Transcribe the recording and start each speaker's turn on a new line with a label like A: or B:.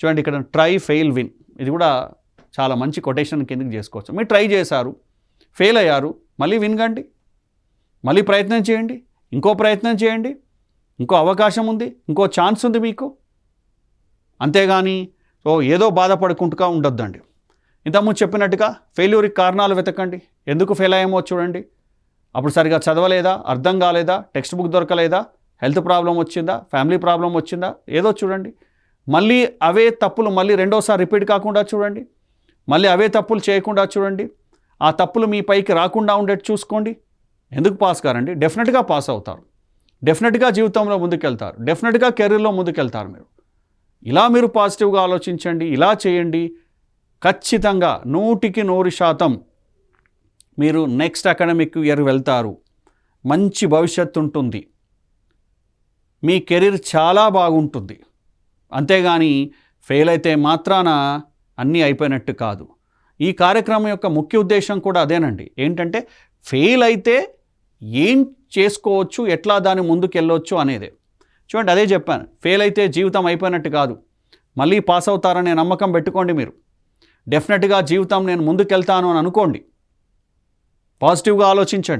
A: చూడండి ఇక్కడ try fail win ఇది కూడా చాలా మంచి కొటేషన్ కిందకి చేసుకోవచ్చు. మీరు ట్రై చేశారు ఫెయిల్ అయ్యారు మళ్ళీ విన్ కండి మళ్ళీ ప్రయత్నం చేయండి ఇంకో ప్రయత్నం చేయండి ఇంకో అవకాశం ఉంది ఇంకో ఛాన్స్ ఉంది మీకు. అంతేగాని ఓ ఏదో బాధపడుకుంటుగా ఉండొద్దండి. ఇంతకుముందు చెప్పినట్టుగా ఫెయిల్యూర్కి కారణాలు వెతకండి. ఎందుకు ఫెయిల్ అయ్యామో చూడండి. అప్పుడు సరిగా చదవలేదా? అర్థం కాలేదా? టెక్స్ట్ బుక్ దొరకలేదా? హెల్త్ ప్రాబ్లం వచ్చిందా? ఫ్యామిలీ ప్రాబ్లం వచ్చిందా? ఏదో చూడండి. మళ్ళీ అవే తప్పులు మళ్ళీ రెండోసారి రిపీట్ కాకుండా చూడండి. మళ్ళీ అవే తప్పులు చేయకుండా చూడండి. ఆ తప్పులు మీ పైకి రాకుండా ఉండేట్టు చూసుకోండి. ఎందుకు పాస్ కారండి? డెఫినెట్గా పాస్ అవుతారు. డెఫినెట్గా జీవితంలో ముందుకెళ్తారు. డెఫినెట్గా కెరీర్లో ముందుకెళ్తారు మీరు. ఇలా మీరు పాజిటివ్గా ఆలోచించండి. ఇలా చేయండి. ఖచ్చితంగా నూటికి నూరు శాతం మీరు నెక్స్ట్ అకాడమిక్ ఇయర్ వెళ్తారు. మంచి భవిష్యత్తు ఉంటుంది. మీ కెరీర్ చాలా బాగుంటుంది. అంతేగాని ఫెయిల్ అయితే మాత్రాన అన్నీ అయిపోయినట్టు కాదు. ఈ కార్యక్రమం యొక్క ముఖ్య ఉద్దేశం కూడా అదేనండి. ఏంటంటే ఫెయిల్ అయితే ఏం చేసుకోవచ్చు ఎట్లా దాని ముందుకెళ్ళవచ్చు అనేదే. చూడండి అదే చెప్పాను. ఫెయిల్ అయితే జీవితం అయిపోయినట్టు కాదు. మళ్ళీ పాస్ అవుతారనే నమ్మకం పెట్టుకోండి మీరు. డెఫినెట్గా జీవితం నేను ముందుకెళ్తాను అని అనుకోండి. పాజిటివ్గా ఆలోచించండి.